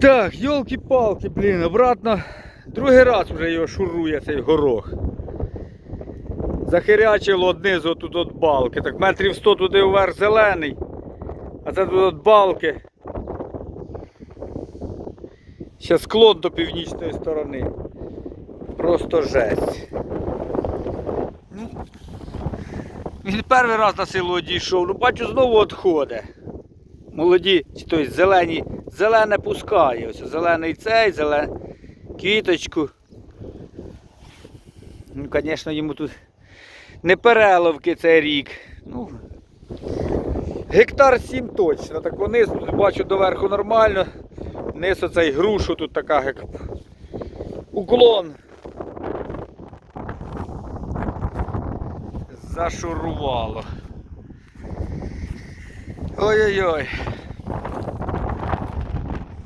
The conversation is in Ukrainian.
Так, йолки-палки, блін, обратно. Другий раз вже його шурує цей горох. Захирячило однизу тут от балки. Так метрів 100 туди вверх зелений. А це тут от балки. Ще склон до північної сторони. Просто жесть. Ну, Він перший раз на силу одійшов, ну бачу знову відходить. Молоді, тобто зелені, зелене пускає. Ось зелений цей, зелений квіточку. Ну, звісно, йому тут не переловки цей рік. Ну, гектар 7 точно. Так вниз бачу доверху нормально. Низ оцей грушу тут така як уклон. Зашурувало. Ой-ой-ой.